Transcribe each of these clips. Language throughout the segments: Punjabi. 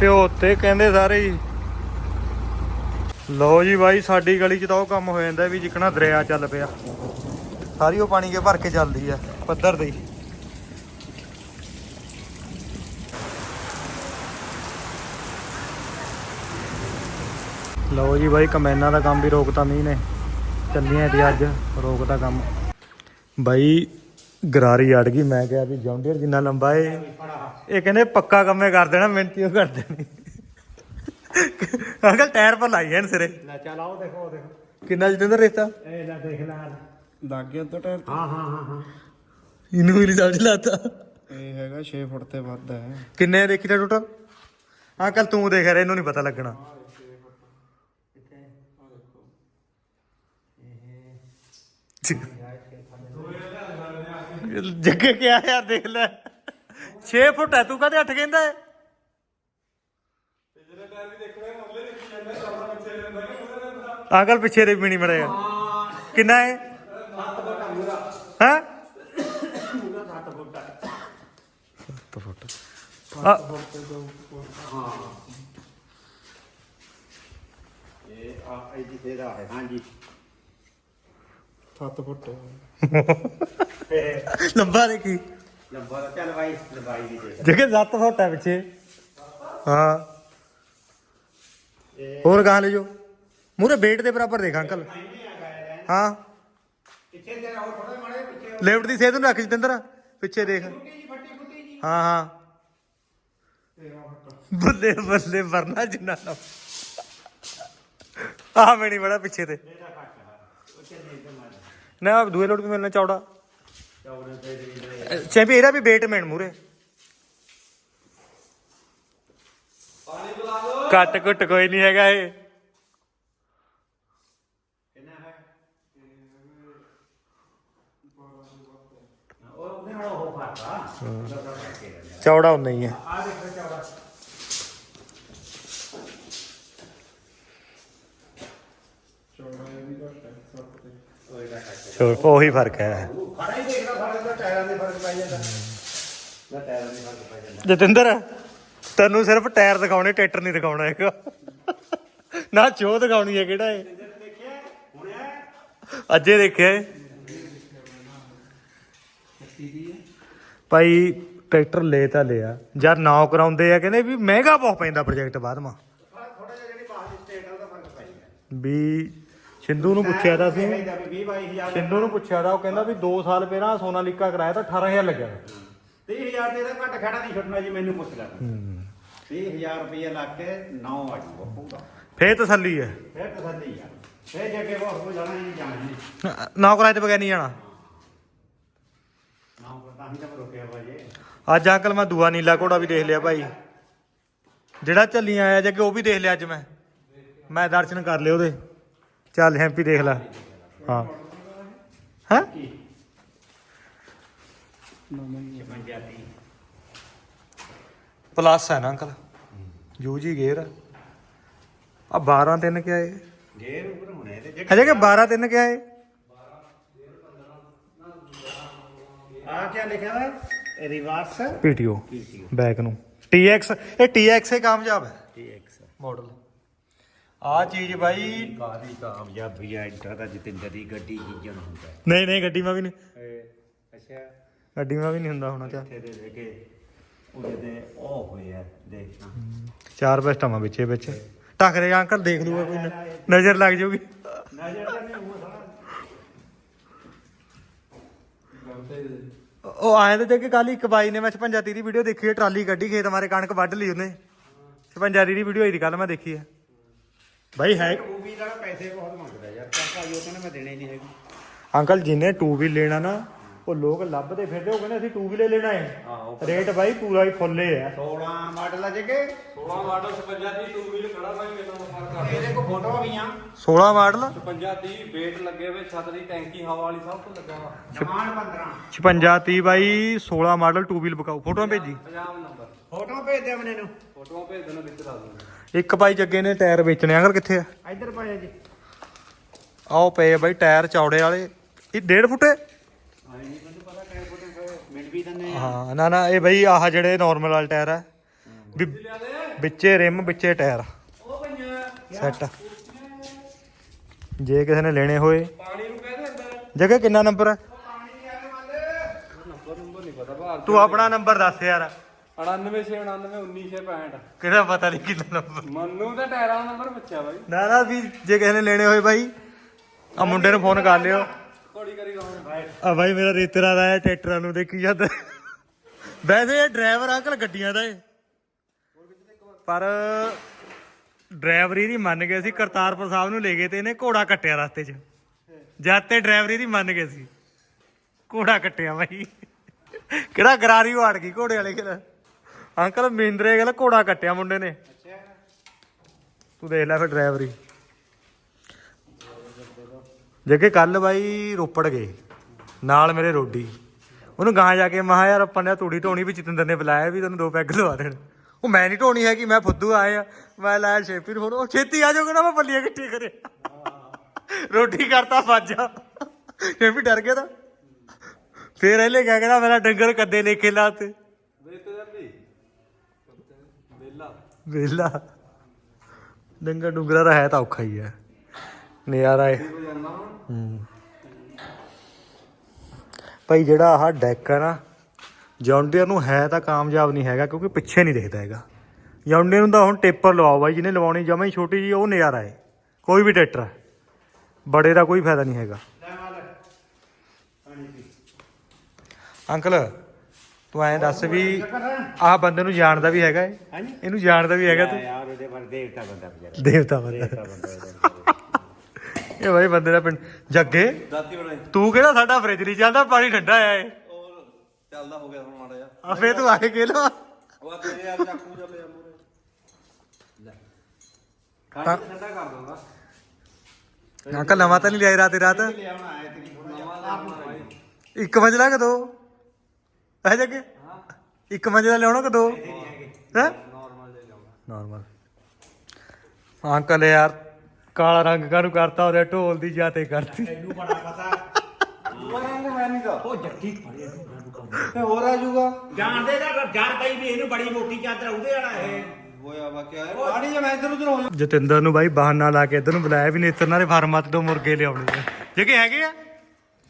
ਪਿਓ ਤੇ ਕਹਿੰਦੇ ਸਾਰੇ ਹੀ। ਲਓ ਜੀ ਬਾਈ, ਸਾਡੀ ਗਲੀ 'ਚ ਤਾਂ ਉਹ ਕੰਮ ਹੋ ਜਾਂਦਾ ਵੀ ਜਿਕਣਾ ਦਰਿਆ ਚੱਲ ਪਿਆ। ਸਾਰੀ ਉਹ ਪਾਣੀ ਕੇ ਭਰ ਕੇ ਚੱਲਦੀ ਆ, ਪੱਧਰ ਦੀ ਲਓ ਜੀ ਬਾਈ, ਕਮੈਨਾਂ ਦਾ ਕੰਮ ਵੀ ਰੋਕਤਾ ਮੀਂਹ ਨੇ। ਚੱਲੀਆਂ ਦੀ ਅੱਜ, ਰੋਕਤਾ ਕੰਮ। ਬਾਈ ਗਰਾਰੀ ਅੜ ਗਈ ਮੈਂ ਕਿਹਾ ਵੀ ਜੌਂਡੀਅਰ ਜਿੰਨਾ ਲੰਬਾ ਏ ਇਹ ਕਹਿੰਦੇ ਪੱਕਾ ਕੰਮੇ ਕਰ ਦੇਣਾ ਮਿਹਨਤੀ ਉਹ ਕਰ ਦੇਣੀ। ਅੰਕਲ ਟਾਇਰ ਪਰ ਲਾਈ ਹਨ ਸਿਰੇ। ਲੈ ਚੱਲ ਆਓ ਦੇਖੋ ਉਹ ਦੇਖੋ। ਕਿੰਨਾ ਜਤਿੰਦਰ ਰੇਤਾ? ਇਹ ਲੈ ਦੇਖ ਲੈ ਲੱਗ ਗਿਆ ਤਾਂ ਟਾਇਰ। ਹਾਂ ਹਾਂ ਹਾਂ ਹਾਂ। ਇਹਨੂੰ ਵੀ ਰਿਜ਼ਲਟ ਲਾਤਾ ਇਹ ਹੈਗਾ 6 ਫੁੱਟ ਤੇ ਵੱਧ ਹੈ। ਕਿੰਨੇ ਆ ਦੇਖੀ ਦਾ ਟੋਟਲ ਅੰਕਲ ਤੂੰ ਦੇਖ ਰਿਹਾ ਇਹਨੂੰ ਨਹੀਂ ਪਤਾ ਲੱਗਣਾ। ਜੱਗੇ ਕਿਆ ਯਾਰ ਦੇਖ ਲੈ। 6 ਫੁੱਟ ਹੈ ਤੂੰ ਕਹਦੇ 8 ਕਹਿੰਦਾ ਹੈ? ਅੰਕਲ ਪਿੱਛੇ ਦੇ ਵੀ ਨਹੀਂ ਮੜਿਆ। ਕਿੰਨਾ ਹੈ? ਹਾਂ? 7 ਫੁੱਟ ਆ। ਇਹ ਆ ਇਹ ਦਾ ਹੈ ਹਾਂਜੀ। 7 ਫੁੱਟ ਲੰਬਾ ਦੇਖੀ। ਲੰਬਾ ਦਾ ਚੱਲ ਬਾਈ ਲੰਬਾਈ ਵੀ ਦੇਖ। ਜਗੇ 7 ਫੁੱਟ ਹੈ ਪਿੱਛੇ। ਹਾਂ। ਹੋਰ ਕਹਾਂ ਲੈ ਜੋ ਮੂਰੇ weight ਦੇ ਬਰਾਬਰ ਦੇਖ ਅੰਕਲ। ਹਾਂ। ਪਿੱਛੇ ਤੇ ਹੋਰ ਥੋੜਾ ਮਾੜੇ ਪਿੱਛੇ ਲੈਫਟ ਦੀ ਸੇਧ ਨੂੰ ਰੱਖ ਜਤਿੰਦਰ। ਪਿੱਛੇ ਦੇਖ। ਹਾਂ ਹਾਂ। ਬੱਲੇ ਬੱਲੇ ਵਰਨਾ ਜਿੰਨਾ ਨਾ। ਆ ਮੈਂ ਨਹੀਂ ਬੜਾ ਪਿੱਛੇ ਤੇ। ਨਾ ਦੂਏ ਲੋਟ ਵੀ ਮਿਲਣਾ ਚੌੜਾ। ਚੈਂਪੀ ਇਹਦਾ ਵੀ weight ਮੈਨ ਮੂਰੇ ਕੱਟ ਕੁੱਟ ਕੋਈ ਨਹੀਂ ਹੈਗਾ ਇਹ। ਚੌੜਾ ਹੁੰਦਾ ਹੀ ਹੈ। ਆ ਦੇਖੋ ਚੌੜਾ ਚੌੜਾ ਇਹ ਵੀ ਘੱਟ ਹੈ 7 ਤੇ। ਉਹੀ ਫ਼ਰਕ ਹੈ ਖੜਾ ਹੀ ਦੇਖਦਾ ਸਾਡੇ ਦਾ ਟਾਇਰਾਂ ਦੇ ਫ਼ਰਕ ਪੈ ਜਾਂਦਾ। ਨਾ ਟਾਇਰਾਂ ਦੇ ਫ਼ਰਕ ਪੈ ਜਾਂਦਾ। ਜਤਿੰਦਰ ਤੈਨੂੰ ਸਿਰਫ ਟਾਇਰ ਦਿਖਾਉਣੇ ਟਰੈਕਟਰ ਨਹੀਂ ਦਿਖਾਉਣਾ ਹੈਗਾ ਨਾ ਚੋ ਦਿਖਾਉਣੀ ਹੈ ਕਿਹੜਾ ਹੈ ਦੇਖਿਆ ਹੁਣ ਅੱਜੇ ਦੇਖਿਆ ਏ। ਭਾਈ ਟਰੈਕਟਰ ਲੈ ਤਾਂ ਲਿਆ। ਜਦ ਨਾ ਕਰਾਉਂਦੇ ਆ ਕਹਿੰਦੇ ਵੀ ਮਹਿੰਗਾ ਬਹੁਤ ਪੈਂਦਾ ਪ੍ਰੋਜੈਕਟ ਬਾਅਦ ਮਾ ਥੋੜਾ ਜਿਹਾ ਜਿਹੜੀ ਬਾਹਰ ਦੀ ਸਟੇਟ ਆ ਉਹਦਾ ਫ਼ਰਕ ਪੈ ਜਾਂਦਾ। ਵੀ ਸਿੰਧੂ ਨੂੰ ਪੁੱਛਿਆ ਤਾਂ ਸੀ। ਇਹਦਾ ਵੀ 20 22000 ਸਿੰਧੂ ਨੂੰ ਪੁੱਛਿਆ ਤਾਂ ਉਹ ਕਹਿੰਦਾ ਵੀ 2 ਸਾਲ ਪਹਿਲਾਂ ਸੋਨਾਲੀਕਾ ਕਰਾਇਆ ਤਾਂ 18000 ਲੱਗਿਆ। 30000 ਦੇ ਤਾਂ ਘੱਟ ਖੜਾ ਨਹੀਂ ਛੱਡਣਾ ਜੀ ਮੈਨੂੰ ਪੁੱਛ ਲੈ। 30000 ਰੁਪਏ ਲਾ ਕੇ 9 ਆ ਜੂਗਾ ਪੂਰਾ। ਫੇਰ ਤਸੱਲੀ ਹੈ। ਫਿਰ ਤਸੱਲੀ ਆ। ਫਿਰ ਜੇ ਅੱਗੇ ਬਹੁਤ ਹੋ ਜਾਣਾ ਹੀ ਨਹੀਂ ਜਾਣਾ ਜੀ। ਨਾ ਕਰਾਏ ਤੇ ਬਗੈਰ ਨਹੀਂ ਜਾਣਾ। ਨਾ ਤਾਂ ਹੀ ਤਾਂ ਮੈਂ ਰੁਕਿਆ ਭਾਜੀ ਅੱਜ ਅੰਕਲ ਮੈਂ ਦੂਆ ਨੀਲਾ ਘੋੜਾ ਵੀ ਦੇਖ ਲਿਆ ਭਾਈ। ਜਿਹੜਾ ਚੱਲੀਆਂ ਆਇਆ ਜੱਗੇ ਉਹ ਵੀ ਦੇਖ ਲਿਆ ਅੱਜ ਮੈਂ। ਮੈਂ ਦਰਸ਼ਨ ਕਰ ਲਏ ਉਹਦੇ। ਚੱਲ ਹੈਂਪੀ ਦੇਖ ਲੈ। ਹਾਂ। ਹਾਂ? ਪਲੱਸ ਹੈ ਨਾ ਅੰਕਲ। UG gear. ਆ 12 ਤਿੰਨ ਕਿਆ ਏ? ਗੇਰ ਉੱਪਰ ਹੋਣੇ ਤੇ ਹਜੇ ਕਿ 12 ਤਿੰਨ ਕਿਆ ਏ? ਆ ਕੀ ਲਿਖਿਆ ਹੈ ਰਿਵਰਸ ਪੀਟੀਓ ਬੈਕ ਨੂੰ। TX ਇਹ TX ਹੀ ਕਾਮਯਾਬ ਹੈ। TX model. ਆ ਚੀਜ਼ ਬਾਈ। ਕਾਦੀ ਕਾਮਯਾਬੀ ਆ ਇੰਟਰ ਦਾ ਜਤਿੰਦਰ ਦੀ ਗੱਡੀ ਇੰਜਨ ਹੁੰਦਾ। ਹੈ ਨਹੀਂ ਨਹੀਂ ਗੱਡੀ ਮਾ ਵੀ ਨਹੀਂ। ਇਹ ਅੱਛਾ। ਗੱਡੀ ਮਾ ਵੀ ਨਹੀਂ ਹੁੰਦਾ ਹੋਣਾ ਚਾ ਇੱਥੇ ਦੇ ਦੇ ਕੇ ਉਹਦੇ ਦੇ ਉਹ ਹੋਏ ਆ ਦੇਖਣਾ ਚਾਰ ਬੈਸਟਾਂ ਵਿੱਚੇ ਵਿੱਚ। ਟੱਕਰੇ ਅੰਕਲ ਦੇਖ ਲੂਗਾ ਕੋਈ ਨ- ਨਜ਼ਰ ਲੱਗ ਜਾਊਗੀ। ਨਜ਼ਰ ਤਾਂ ਨਹੀਂ ਉਹ ਸਾਰਾ। ਉਹ ਆਏ ਤੇ ਜੇ ਕੱਲ ਇੱਕ ਬਾਈ ਨੇ ਮੈਂ 56 30 ਦੀ ਵੀਡੀਓ ਦੇਖੀ ਹੈ ਟਰਾਲੀ ਕੱਢੀ ਖੇਤ ਮਾਰੇ ਕਣਕ ਵੱਢ ਲਈ ਉਹਨੇ। 56 30 ਦੀ ਵੀਡੀਓ ਆਈ ਦੀ ਕੱਲ ਮੈਂ ਦੇਖੀ ਹੈ। ਬਾਈ ਹੈ। ਉਹ ਵੀ ਜਿਹੜਾ ਪੈਸੇ ਬਹੁਤ ਮੰਗਦਾ ਯਾਰ ਕਾਕਾ ਜੋ ਕਹਿੰਦਾ ਮੈਂ ਦੇਣੇ ਨਹੀਂ ਹੈਗੇ। ਅੰਕਲ ਜਿਹਨੇ ਟੂ ਵੀ ਲੈਣਾ ਨਾ ਉਹ ਲੋਕ ਲੱਭਦੇ ਫਿਰਦੇ ਉਹ ਕਹਿੰਦੇ ਅਸੀਂ ਟੂ ਵੀ ਲੈ ਲੈਣਾ ਹੈ। ਰੇਟ ਬਾਈ ਪੂਰਾ ਹੀ ਫੁੱਲੇ ਆ 16 ਮਾਡਲ ਆ ਜਗੇ 16 ਮਾਡਲ 56 ਦੀ ਟੂ ਵੀਲ ਖੜਾ ਭਾਈ ਕਿੰਨਾ ਦਾ ਫ਼ਰਕ ਇਹਦੇ ਕੋਲ ਫੋਟੋਆਂ ਵੀ ਆ। 16 ਮਾਡਲ 56 ਦੀ ਵੇਟ ਲੱਗੇ ਹੋਏ ਛੱਤ ਦੀ ਟੈਂਕੀ ਹਵਾ ਵਾਲੀ ਸਭ ਕੁਝ ਲੱਗਾ ਵਾ। ਜਮਾਨ 15 56 30 ਬਾਈ 16 ਮਾਡਲ ਟੂ ਵੀਲ ਬਕਾਓ ਫੋਟੋਆਂ ਭੇਜੀ। ਪੰਜਾਬ ਨੰਬਰ ਫੋਟੋਆਂ ਭੇਜ ਦੇ ਮੈਨੂੰ ਨੂੰ। ਫੋਟੋਆਂ ਭੇਜ ਦੇਣਾ ਵਿੱਚ ਲਾ ਦੂੰਗਾ ਇੱਕ ਬਾਈ ਜੱਗੇ ਨੇ ਟਾਇਰ ਵੇਚਣੇ ਅੰਕਲ ਕਿੱਥੇ ਆ? ਇੱਧਰ ਪਾਇਆ ਜੀ। ਆਓ ਪਏ ਆ ਬਾਈ ਟਾਇਰ ਚੌੜੇ ਵਾਲੇ। ਇਹ 1.5 ਫੁੱਟੇ ਆਏ ਨਹੀਂ ਮੈਨੂੰ ਪਤਾ ਕਿਹੜੇ ਫੋਟੋ ਮਿਲ ਵੀ ਦੰਨੇ ਹਾਂ ਨਾ ਨਾ ਇਹ ਬਈ ਆਹ ਜਿਹੜੇ ਨਾਰਮਲ ਵਾਲੇ ਟਾਇਰ ਆ। ਵੀ ਵਿੱਚੇ ਰਿਮ ਵਿੱਚੇ ਟਾਇਰ। ਉਹ ਪਈਆਂ। ਸੈੱਟ। ਜੇ ਕਿਸੇ ਨੇ ਲੈਣੇ ਹੋਏ। ਪਾਣੀ ਨੂੰ ਕਹਿੰਦੇ ਅੰਦਰ ਜਗ੍ਹਾ ਕਿੰਨਾ ਨੰਬਰ ਹੈ ਨੰਬਰ ਨੰਬਰ ਨਹੀਂ ਪਤਾ ਬਾਹਰ ਤੂੰ ਆਪਣਾ ਨੰਬਰ ਦੱਸ ਯਾਰ। 9699 1965 ਕਿਹਦਾ ਪਤਾ ਨਹੀਂ ਕਿੰਨਾ ਨੰਬਰ। ਮੰਨੂ ਦਾ ਟਾਇਰਾਂ ਦਾ ਨੰਬਰ ਪੁੱਛਿਆ ਬਾਈ। ਨਾ ਨਾ ਵੀ ਜੇ ਕਿਸੇ ਨੇ ਲੈਣੇ ਹੋਏ ਬਾਈ ਆ ਮੁੰਡੇ ਨੂੰ ਫੋਨ ਕਰ ਲਿਓ। ਘੋੜੀ ਕਰੀ ਆ ਬਾਈ ਮੇਰਾ ਰੇਤਰਾ ਦਾ ਹੈ ਟਰੈਕਟਰਾਂ ਨੂੰ ਦੇਖੀ ਜਾਂਦਾ। ਵੈਸੇ ਇਹ ਡਰਾਈਵਰ ਅੰਕਲ ਗੱਡੀਆਂ ਦਾ ਏ। ਪਰ ਡਰਾਈਵਰੀ ਦੀ ਮੰਨ ਗਏ ਸੀ ਕਰਤਾਰਪੁਰ ਸਾਹਿਬ ਨੂੰ ਲੈ ਗਏ ਤੇ ਇਹਨੇ ਘੋੜਾ ਕੱਟਿਆ ਰਸਤੇ 'ਚ। ਜਦ ਤੇ ਡਰਾਈਵਰੀ ਦੀ ਮੰਨ ਗਏ ਸੀ। ਘੋੜਾ ਕੱਟਿਆ ਬਾਈ। ਕਿਹੜਾ ਗਰਾਰੀ ਉਹ ਅੜ ਗਈ ਘੋੜੇ ਵਾਲੇ ਕਿਹੜਾ ਅੰਕਲ ਮਹਿੰਦਰੇ ਗੱਲ ਘੋੜਾ ਕੱਟਿਆ ਮੁੰਡੇ ਨੇ। ਤੂੰ ਦੇਖ ਲੈ ਫਿਰ ਡਰਾਈਵਰੀ। ਜੇ ਕਿ ਕੱਲ ਬਾਈ ਰੋਪੜ ਗਏ, ਨਾਲ ਮੇਰੇ ਰੋਡੀ। ਉਹਨੂੰ ਗਾਂ ਜਾ ਕੇ ਮਹਾ ਯਾਰ ਆਪਾਂ ਨੇ ਤੂੜੀ ਢੋਣੀ ਵੀ ਜਤਿੰਦਰ ਨੇ ਬੁਲਾਇਆ ਵੀ ਤੈਨੂੰ ਦੋ ਪੈਗ ਲਵਾ ਦੇਣ। ਉਹ ਮੈਂ ਨਹੀਂ ਢੋਣੀ ਹੈਗੀ, ਮੈਂ ਫੁੱਦੂ ਆਇਆ ਮੈਂ ਲਾਇਆ ਛੇਪੀ ਨੂੰ ਉਹ ਛੇਤੀ ਆ ਜਾਓਗੇ ਨਾ, ਮੈਂ ਪੱਲੀਆਂ ਇਕੱਠੀ ਕਰੇ ਰੋਟੀ ਕਰਤਾ ਫਾਜਾ। ਇਹ ਵੀ ਡਰ ਗਿਆ ਤਾਂ ਫੇਰ ਇਹਲੇ ਕਹਿ ਕਹਿੰਦਾ ਮੇਰਾ ਡੰਗਰ ਕੱਦੇ ਲੈ ਕੇ ਲਾਤੇ ਵੇਚ ਤੇ ਜਾਂਦੀ ਵੇਲਾ। ਵੇਲਾ ਡੰਗਰ ਦਾ ਹੈ ਤਾਂ ਔਖਾ ਹੀ ਹੈ। ਨਜ਼ਾਰਾ ਹੋ। ਭਾਈ ਜਿਹੜਾ ਆਹ ਡੈਕ ਹੈ ਨਾ ਜੌਂਡੀਅਰ ਨੂੰ ਹੈ ਤਾਂ ਕਾਮਯਾਬ ਨਹੀਂ ਹੈਗਾ ਕਿਉਂਕਿ ਪਿੱਛੇ ਨਹੀਂ ਦਿਖਦਾ ਹੈਗਾ। ਜੌਂਡੀਅਰ ਨੂੰ ਤਾਂ ਹੁਣ ਟੇਪਰ ਲਵਾਓ ਬਾਈ ਜਿਹਨੇ ਲਵਾਉਣੀ ਜਮਾ ਹੀ ਛੋਟੀ ਜੀ ਉਹ ਨਜ਼ਾਰਾ ਹੈ। ਕੋਈ ਵੀ ਟਰੈਕਟਰ ਹੈ। ਬੜੇ ਦਾ ਕੋਈ ਫਾਇਦਾ ਨਹੀਂ ਹੈਗਾ। ਅੰਕਲ ਤੂੰ ਐਂ ਦੱਸ ਵੀ ਆਹ ਬੰਦੇ ਨੂੰ ਜਾਣਦਾ ਵੀ ਹੈਗਾ ਏ ਹਾਂਜੀ। ਇਹਨੂੰ ਜਾਣਦਾ ਵੀ ਹੈਗਾ ਤੂੰ। ਯਾਰ ਇਹਦੇ ਪਰ ਦੇਵਤਾ ਬੰਦਾ ਵਿਚਾਰਾ। ਦੇਵਤਾ ਬੰਦਾ। ਦੇਵਤਾ ਬੰਦਾ ਇਹਦਾ। ਇਹ ਬਾਈ ਬੰਦੇ ਦਾ ਪਿੰਡ। ਜੱਗੇ ਦਾਤੀ ਬਣਾਈ ਤੂੰ ਕਿਹੜਾ ਸਾਡਾ ਫ੍ਰਿਜ ਨਹੀਂ ਚੱਲਦਾ ਪਾਣੀ ਠੰਡਾ ਆਇਆ ਏ ਉਹ ਚੱਲਦਾ ਹੋ ਗਿਆ ਹੁਣ ਮਾੜਾ ਜਿਹਾ। ਆ ਫੇ ਤੂੰ ਆਏ ਕੇ ਲਵਾ ਉਹ ਆ ਤੇਰੇ ਯਾਰ ਚਾਕੂ ਜਾ ਪਿਆ ਮੂਰੇ ਲੈ। ਠੰਡਾ ਕਰ ਦੂੰਗਾ ਅੰਕਲ ਨਵਾਂ ਤਾਂ ਨਹੀਂ ਲਿਆਈ ਰਾਤ ਰਾਤ? ਇੱਕ ਮੰਜ਼ਲਾ ਕਿ ਦੋ। ਹੈ ਜੱਗੇ ਇੱਕ ਮੰਜ਼ਲਾ ਲਿਆਉਣਾ ਕਿ ਦੋ? ਹੈ? ਨਾਰਮਲ ਜੇ ਲਾਉਣਾ ਨਾਰਮਲ ਅੰਕਲ ਯਾਰ ਕਾਲਾ ਰੰਗ ਕਾਹਨੂੰ ਕਰਤਾ ਉਹਦੇ ਢੋਲ ਦੀ ਜਾਤੇ ਕਰਤੀ। ਤੈਨੂੰ ਬੜਾ ਪਤਾ। ਉਹ ਰੰਗ ਹੈ ਨਹੀਂ ਦਾ ਉਹ ਜੱਟੀ ਫੜੇ ਤੇ ਹੋਰ ਆ ਜਾਊਗਾ। ਜਾਣਦੇ ਦਾ ਜੜ ਪਈ ਵੀ ਇਹਨੂੰ ਬੜੀ ਮੋਟੀ ਚਾਦਰ ਉਹਦੇ ਵਾਲਾ ਇਹ। ਹੋਇਆ ਬਾਕੀ ਆ ਪਾਣੀ ਜੇ ਮੈਂ ਇੱਧਰ ਉਧਰ ਹੋ ਜਾ। ਜਤਿੰਦਰ ਨੂੰ ਬਾਈ ਬਹਾਨਾ ਲਾ ਕੇ ਇੱਧਰ ਨੂੰ ਬੁਲਾਇਆ ਵੀ ਨੇਤਰ ਨਾਲ ਫਾਰਮਾਂ ਤੋਂ ਮੁਰਗੇ ਲਿਆਉਣੇ ਆ। ਜਿਹੜੇ ਹੈਗੇ ਆ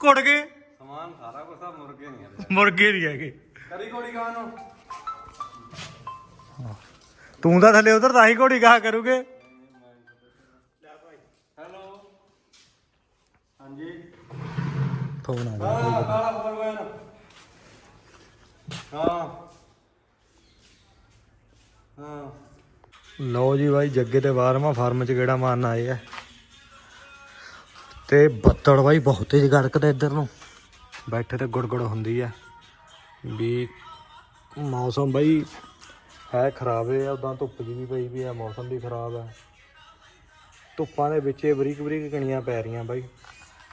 ਘੁੱਟ ਗਏ। ਸਮਾਨ ਸਾਰਾ ਕੁਝ ਆ ਮੁਰਗੇ ਨਹੀਂ ਆ। ਮੁਰਗੇ ਨਹੀਂ ਹੈਗੇ। ਕਰੀ ਕੋੜੀ ਗਾਂ ਨੂੰ। ਤੂੰ ਤਾਂ ਥੱਲੇ ਉਧਰ ਤਾਂ ਹੀ ਘੋੜੀ ਗਾਹ ਕਰੂਗੇ। ਹੈਲੋ। ਹਾਂਜੀ। ਫੋਨ ਆ ਗਿਆ। ਹਾਂ ਕਾਲਾ ਖਬਰ ਵੈਨ ਹਾਂ। ਹਾਂ। ਲਓ ਜੀ ਬਾਈ ਜੱਗੇ ਤੇ ਬਾਰਵਾਂ ਫਾਰਮ ਚ ਗੇੜਾ ਮਾਰਨ ਆਏ ਆ। ਤੇ ਬੱਦਲ ਬਾਈ ਬਹੁਤ ਤੇਜ਼ ਗੜਕਦਾ ਇੱਧਰ ਨੂੰ। ਬੈਠੇ ਤੇ ਗੁੜਗੁੜ ਹੁੰਦੀ ਆ। ਵੀ ਮੌਸਮ ਬਾਈ ਹੈ ਖਰਾਬ ਹੈ ਉਦਾਂ ਧੁੱਪ ਜੀ ਵੀ ਪਈ ਵੀ ਆ, ਮੌਸਮ ਵੀ ਖਰਾਬ ਹੈ ਧੁੱਪਾਂ ਦੇ ਵਿੱਚ ਇਹ ਬਰੀਕ ਬਰੀਕ ਕਣੀਆਂ ਪੈ ਰਹੀਆਂ ਬਾਈ।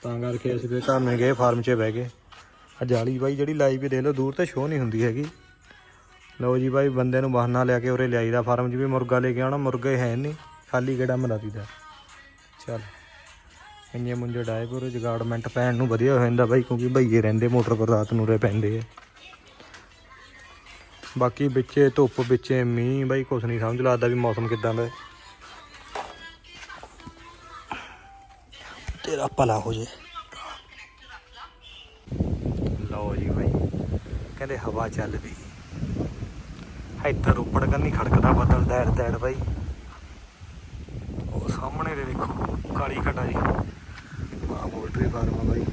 ਤਾਂ ਕਰਕੇ ਅਸੀਂ ਫਿਰ ਘਰ ਨੂੰ ਗਏ, ਫਾਰਮ 'ਚ ਬਹਿ ਗਏ। ਆ ਜਾਲੀ ਬਾਈ ਜਿਹੜੀ ਲਾਈ ਵੀ ਦੇ ਲਓ, ਦੂਰ ਤੇ ਸ਼ੋ ਨਹੀਂ ਹੁੰਦੀ ਹੈਗੀ। ਲਓ ਜੀ ਬਾਈ, ਬੰਦੇ ਨੂੰ ਬਹਾਨਾ ਲਿਆ ਕੇ ਉਰੇ ਲਿਆਈਦਾ ਫਾਰਮ 'ਚ ਵੀ ਮੁਰਗਾ ਲੈ ਕੇ ਆਉਣਾ, ਮੁਰਗੇ ਹੈ ਨਹੀਂ ਖਾਲੀ ਗੇੜਾ ਮਰਾ ਦੀਦਾ ਚੱਲ। ਇੰਨੇ ਮੁੰਡੇ ਡਾਏ ਪੂਰੇ ਜਗਾੜਮੈਂਟ ਪੈਣ ਨੂੰ ਵਧੀਆ ਹੋ ਜਾਂਦਾ ਬਾਈ, ਕਿਉਂਕਿ ਭਈਏ ਰਹਿੰਦੇ ਮੋਟਰ ਪਰ ਰਾਤ ਨੂੰ ਰੇ ਪੈਂਦੇ ਆ। ਬਾਕੀ ਵਿੱਚੇ ਧੁੱਪ, ਵਿੱਚੇ ਮੀਂਹ, ਬਾਈ ਕੁਛ ਨਹੀਂ ਸਮਝ ਲੱਗਦਾ ਵੀ ਮੌਸਮ ਕਿਦਾਂ ਦਾ। ਤੇਰਾ ਭਲਾ ਹੋ ਜੇ। ਲਓ ਜੀ ਬਾਈ, ਕਹਿੰਦੇ ਹਵਾ ਚੱਲ ਪਈ। ਇੱਧਰ ਉੱਪਰ ਕੰਨੀ ਖੜਕਦਾ ਬੱਦਲ ਦੈੜ ਦੈੜ ਬਾਈ। ਉਹ ਸਾਹਮਣੇ ਦੇ ਦੇਖੋ ਕਾਲੀ ਘਟਾ ਜੀ। ਪੋਲਟਰੀ ਫਾਰਮ ਆ ਬਾਈ।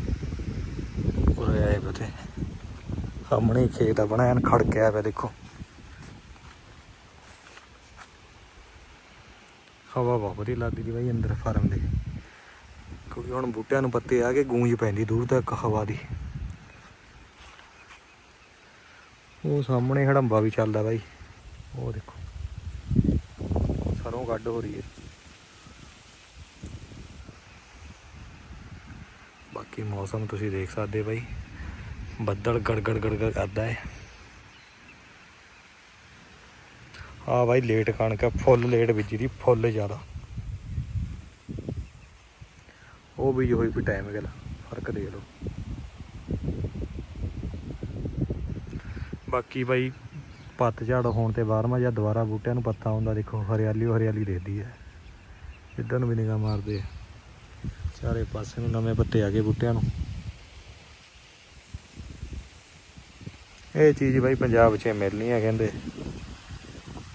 ਉਰੇ ਆਏ ਬਤੇ ਸਾਹਮਣੇ ਖੇਤ ਆ ਬਣਾਇਆ ਖੜਕਿਆ ਪਿਆ ਦੇਖੋ। ਹਵਾ ਬਹੁਤ ਵਧੀਆ ਲੱਗਦੀ ਦੀ ਬਾਈ ਅੰਦਰ ਫਾਰਮ ਦੇ। ਕਿਉਂਕਿ ਹੁਣ ਬੂਟਿਆਂ ਨੂੰ ਪੱਤੇ ਆ ਕੇ ਗੂੰਜ ਪੈਂਦੀ ਦੂਰ ਤੱਕ ਹਵਾ ਦੀ। ਉਹ ਸਾਹਮਣੇ ਹੜੰਬਾ ਵੀ ਚੱਲਦਾ ਬਾਈ। ਉਹ ਦੇਖੋ। ਸਰੋਂ ਗੱਡ ਹੋ ਰਹੀ ਹੈ। ਬਾਕੀ ਮੌਸਮ ਤੁਸੀਂ ਦੇਖ ਸਕਦੇ ਬਾਈ। ਬੱਦਲ ਗੜਗੜ ਗੜਗੜ ਕਰਦਾ ਹੈ ਆ ਬਾਈ ਲੇਟ ਕਣਕ ਆ, ਫੁੱਲ ਲੇਟ ਬੀਜੀ ਦੀ ਫੁੱਲ ਜ਼ਿਆਦਾ। ਉਹ ਵੀ ਹੋਈ ਵੀ ਟਾਈਮ ਗੱਲ ਫ਼ਰਕ ਦੇਖ ਲਓ। ਬਾਕੀ ਬਾਈ ਪੱਤ ਝਾੜ ਹੋਣ ਤੇ ਬਾਰਵਾਂ ਜਾਂ ਦੁਬਾਰਾ ਬੂਟਿਆਂ ਨੂੰ ਪੱਤਾ ਆਉਂਦਾ ਦੇਖੋ ਹਰਿਆਲੀ ਹਰਿਆਲੀ ਦੇਖਦੀ ਹੈ ਇੱਧਰ ਨੂੰ ਵੀ ਨਿਗਾਹ ਮਾਰਦੇ ਆ। ਚਾਰੇ ਪਾਸੇ ਨੂੰ ਨਵੇਂ ਪੱਤੇ ਆ ਗਏ ਬੂਟਿਆਂ ਨੂੰ। ਇਹ ਚੀਜ਼ ਬਾਈ ਪੰਜਾਬ 'ਚ ਮਿਲਣੀ ਹੈ ਕਹਿੰਦੇ।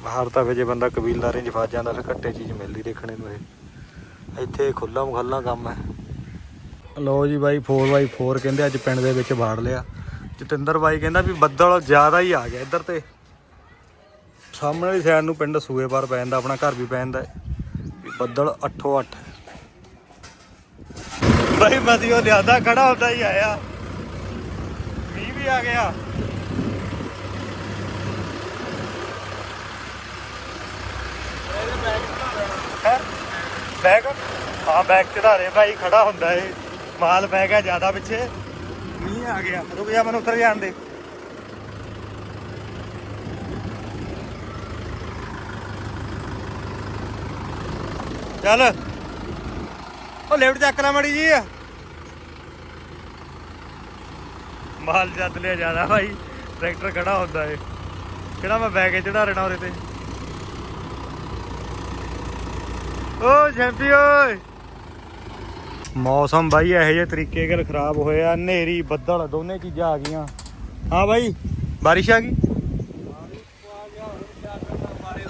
ਬਾਹਰ ਤਾਂ ਫਿਰ ਜੇ ਬੰਦਾ ਕਬੀਲਦਾਰੀ 'ਚ ਫਸ ਜਾਂਦਾ ਫਿਰ ਘੱਟੇ ਚੀਜ਼ ਮਿਲਦੀ ਦੇਖਣੇ ਨੂੰ ਇਹ। ਇੱਥੇ ਖੁੱਲਾ ਮੁਖੱਲਾ ਕੰਮ ਹੈ। ਲੋ ਜੀ ਬਾਈ 4x4 ਕਹਿੰਦੇ ਅੱਜ ਪਿੰਡ ਦੇ ਵਿੱਚ ਵਾੜ ਲਿਆ। ਜਤਿੰਦਰ ਬਾਈ ਕਹਿੰਦਾ ਵੀ ਬੱਦਲ ਜ਼ਿਆਦਾ ਹੀ ਆ ਗਿਆ ਇੱਧਰ ਤੇ। ਸਾਹਮਣੇ ਵਾਲੀ ਸਾਈਡ ਨੂੰ ਪਿੰਡ ਸੂਏ ਪਰ ਪੈ ਜਾਂਦਾ, ਆਪਣਾ ਘਰ ਵੀ ਪੈ ਜਾਂਦਾ। ਵੀ ਬੱਦਲ 8 8 ਬਾਈ ਮਦੀਓ ਲਿਆਦਾ ਖੜਾ ਹੁੰਦਾ ਹੀ ਆਇਆ। ਮੀਂਹ ਵੀ ਆ ਗਿਆ। ਬੈਗ? ਹਾਂ, ਬੈਗ ਚੜਾ ਰਹੇ ਭਾਈ ਖੜਾ ਹੁੰਦਾ ਏ। ਮਾਲ ਬੈਗ ਹੈ ਜ਼ਿਆਦਾ ਪਿੱਛੇ। ਮੀਂਹ ਆ ਗਿਆ। ਰੁਕ ਜਾ, ਮੈਨੂੰ ਉੱਤਰ ਜਾਣ ਦੇ। ਚੱਲ। ਉਹ ਲਿਫਟ ਚੱਕ ਲੈ ਮੜੀ ਜੀ ਮਾਲ ਜੱਦ ਲਿਆ ਜ਼ਿਆਦਾ ਭਾਈ, ਟਰੈਕਟਰ ਖੜਾ ਹੁੰਦਾ ਏ ਕਿਹੜਾ ਮੈਂ ਬੈਗ ਚੜਾ ਰਹਿਣਾ ਉਹਦੇ ਤੇ? ਓ ਜੈਂਪੀ ਓਏ! ਮੌਸਮ ਬਾਈ ਇਹੋ ਜਿਹੇ ਤਰੀਕੇ ਨਾਲ ਖਰਾਬ ਹੋਇਆ, ਹਨੇਰੀ, ਬੱਦਲ, ਦੋਨੇ ਚੀਜ਼ਾਂ ਆ ਗਈਆਂ। ਹਾਂ ਬਾਈ, ਬਾਰਿਸ਼ ਆ ਗਈ?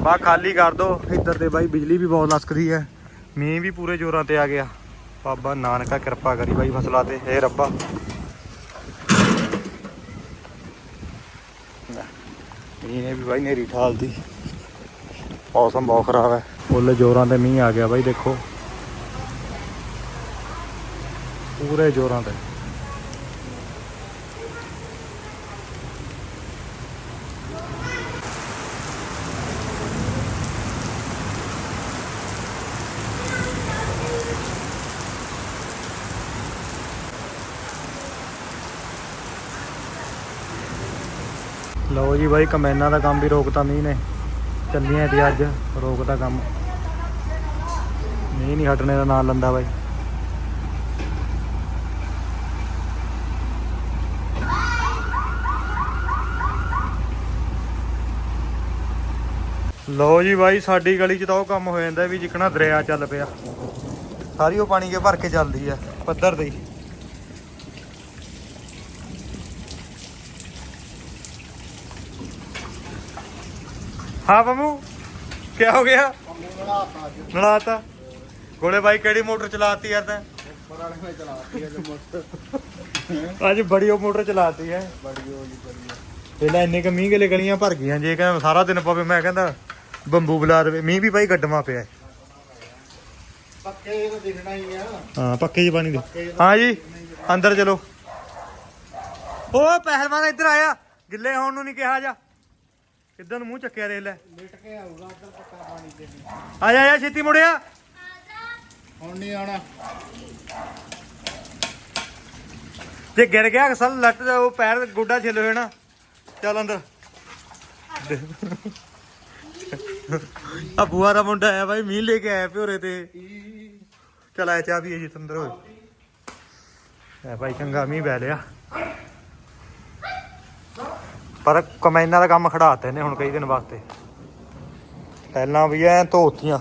ਬਾ ਖਾਲੀ ਕਰ ਦੋ, ਇੱਧਰ ਤੇ ਬਾਈ ਬਿਜਲੀ ਵੀ ਬਹੁਤ ਲਸਕਦੀ ਹੈ। ਮੀਂਹ ਵੀ ਪੂਰੇ ਜ਼ੋਰਾਂ ਤੇ ਆ ਗਿਆ। ਬਾਬਾ ਨਾਨਕਾ ਕਿਰਪਾ ਕਰੀ ਬਾਈ ਫਸਲਾਂ ਤੇ ਏ ਰੱਬਾ। ਮੀਂਹ ਨੇ ਵੀ ਬਾਈ ਨੇਰੀ ਠਾਲਦੀ। ਮੌਸਮ ਬਹੁਤ ਖਰਾਬ ਹੈ। ਫੁੱਲ ਜ਼ੋਰਾਂ ਤੇ ਮੀਂਹ ਆ ਗਿਆ ਬਾਈ, ਦੇਖੋ। ਪੂਰੇ ਜ਼ੋਰਾਂ ਤੇ। ਲਓ ਜੀ ਬਾਈ, ਕਮੈਨਾਂ ਦਾ ਕੰਮ ਵੀ ਰੋਕਤਾ ਮੀਂਹ ਨੇ। ਚੱਲੀਆਂ ਤੇ ਅੱਜ, ਰੋਕਦਾ ਕੰਮ। ਮੀਂਹ ਨਹੀਂ ਹਟਣੇ ਦਾ ਨਾਂ ਲੰਦਾ ਬਾਈ। ਲਓ ਜੀ ਬਾਈ, ਸਾਡੀ ਗਲੀ 'ਚ ਤਾਂ ਉਹ ਕੰਮ ਹੋ ਜਾਂਦਾ ਵੀ ਜਿਕਣਾ ਦਰਿਆ ਚੱਲ ਪਿਆ। ਸਾਰੀ ਉਹ ਪਾਣੀ ਕੇ ਭਰ ਕੇ ਚੱਲਦੀ ਆ, ਪੱਧਰ ਦੀ ਹਾਂ ਬੰਮੂ ਕੀ ਹੋ ਗਿਆ? ਨਲਾਤਾ ਗੋਲੇ ਬਾਈ ਕਿਹੜੀ ਮੋਟਰ ਚਲਾਤੀ ਯਾਰ ਤੈਂ? ਅੱਜ ਬੜੀ ਉਹ ਮੋਟਰ ਚਲਾਤੀ ਹੈ। ਪਹਿਲਾਂ ਇੰਨੇ ਕ ਮੀਂਹ ਗਲੇ ਗਲੀਆਂ ਭਰ ਗਈਆਂ ਜੇ ਕਹਿੰਦਾ ਸਾਰਾ ਦਿਨ ਪਵੇ ਮੈਂ ਕਹਿੰਦਾ ਬੰਬੂ ਬੁਲਾ ਦੇਵੇ। ਮੀਂਹ ਵੀ ਭਾਈ ਗੱਡਮਾ ਪਿਆ ਹੈ। ਪੱਕੇ ਤਾਂ ਦਿਖਣਾ ਹੀ ਆ। ਹਾਂ ਪੱਕੇ ਜੀ ਪਾਣੀ ਦੇ। ਹਾਂ ਜੀ ਅੰਦਰ ਚਲੋ। ਓ ਪਹਿਲਵਾਨ ਇੱਧਰ ਆਇਆ। ਗਿੱਲੇ ਹੋਣ ਨੂੰ ਨਹੀਂ ਕਿਹਾ ਜਾ। ਕਿੱਧਰ ਨੂੰ ਮੂੰਹ ਚੱਕਿਆ ਦੇਖ ਲੈ। ਲਿਟ ਕੇ ਆਊਗਾ ਉੱਧਰ ਪੱਕਾ ਪਾਣੀ ਤੇ ਆ ਜਾ ਆ ਜਾ ਛੇਤੀ ਮੁੜਿਆ। ਹੁਣ ਨਹੀਂ ਆਉਣਾ। ਜੇ ਗਿਰ ਗਿਆ ਅਕਸਰ ਲੱਟ ਦਾ ਉਹ ਪੈਰ ਗੋਡਾ ਛਿੱਲ ਹੋਇਆ ਨਾ। ਚੱਲ ਅੰਦਰ। ਆ ਬੂਆ ਦਾ ਮੁੰਡਾ ਆਇਆ ਬਾਈ ਮੀਂਹ ਲੈ ਕੇ ਆਇਆ ਪਿਓਰੇ ਤੇ। ਚਲ ਆਇਆ ਚਾਹ ਪੀਏ ਜੀ ਅੰਦਰ ਹੋਏ। ਐ ਭਾਈ ਚੰਗਾ ਮੀਂਹ ਬੈ ਲਿਆ। ਪਰ ਕਮੈਨਾਂ ਦਾ ਕੰਮ ਖੜਾਤੇ ਨੇ ਹੁਣ ਕਈ ਦਿਨ ਵਾਸਤੇ। ਪਹਿਲਾਂ ਵੀ ਐ ਧੋਤੀਆਂ